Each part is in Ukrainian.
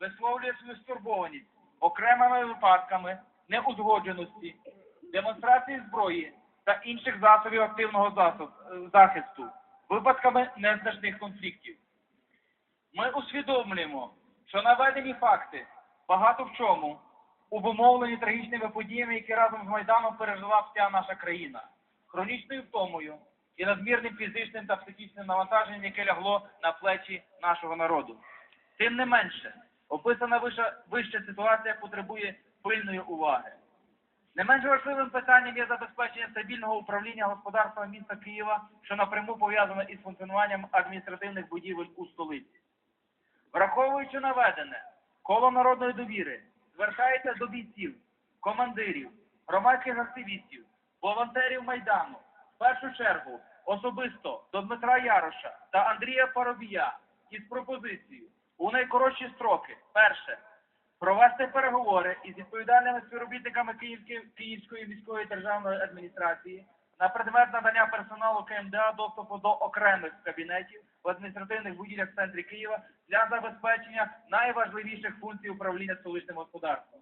висловлює свою стурбованість окремими випадками неузгодженості, демонстрації зброї та інших засобів активного захисту, випадками незначних конфліктів. Ми усвідомлюємо, що наведені факти багато в чому обумовлені трагічними подіями, які разом з Майданом пережила вся наша країна, хронічною втомою і надмірним фізичним та психічним навантаженням, яке лягло на плечі нашого народу. Тим не менше, описана вища, вища ситуація потребує пильної уваги. Не менш важливим питанням є забезпечення стабільного управління господарства міста Києва, що напряму пов'язане із функціонуванням адміністративних будівель у столиці. Враховуючи наведене, коло народної довіри звертається до бійців, командирів, громадських активістів, волонтерів Майдану, в першу чергу особисто до Дмитра Яроша та Андрія Парубія із пропозицією у найкоротші строки. Перше. Провести переговори із відповідальними співробітниками Київської, Київської міської державної адміністрації на предмет надання персоналу КМДА доступу до окремих кабінетів в адміністративних будівлях в центрі Києва для забезпечення найважливіших функцій управління столичним господарством.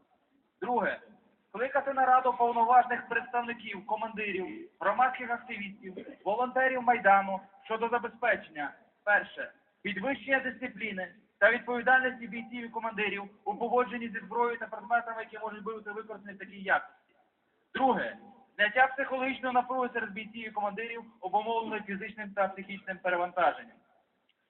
Друге. Скликати нараду повноважних представників, командирів, громадських активістів, волонтерів Майдану щодо забезпечення перше підвищення дисципліни та відповідальності бійців і командирів у поводженні зі зброєю та предметами, які можуть бути використані в такій якості. Друге. Зняття психологічного напруги серед бійців і командирів, обумовленої фізичним та психічним перевантаженням.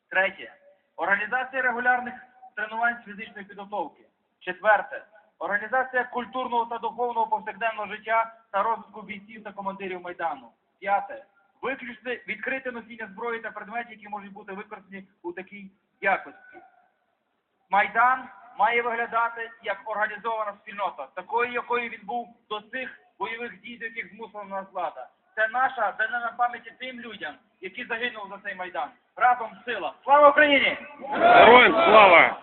Третє. Організація регулярних тренувань з фізичної підготовки. Четверте. Організація культурного та духовного повсякденного життя та розвитку бійців та командирів Майдану. П'яте. Виключити відкрите носіння зброї та предметів, які можуть бути використані у такій якості. Майдан має виглядати як організована спільнота, такою, якою він був до цих бойових дій, до яких змусила нас влада. Це наша данина пам'яті тим людям, які загинули за цей майдан. Разом сила. Слава Україні! Героям слава!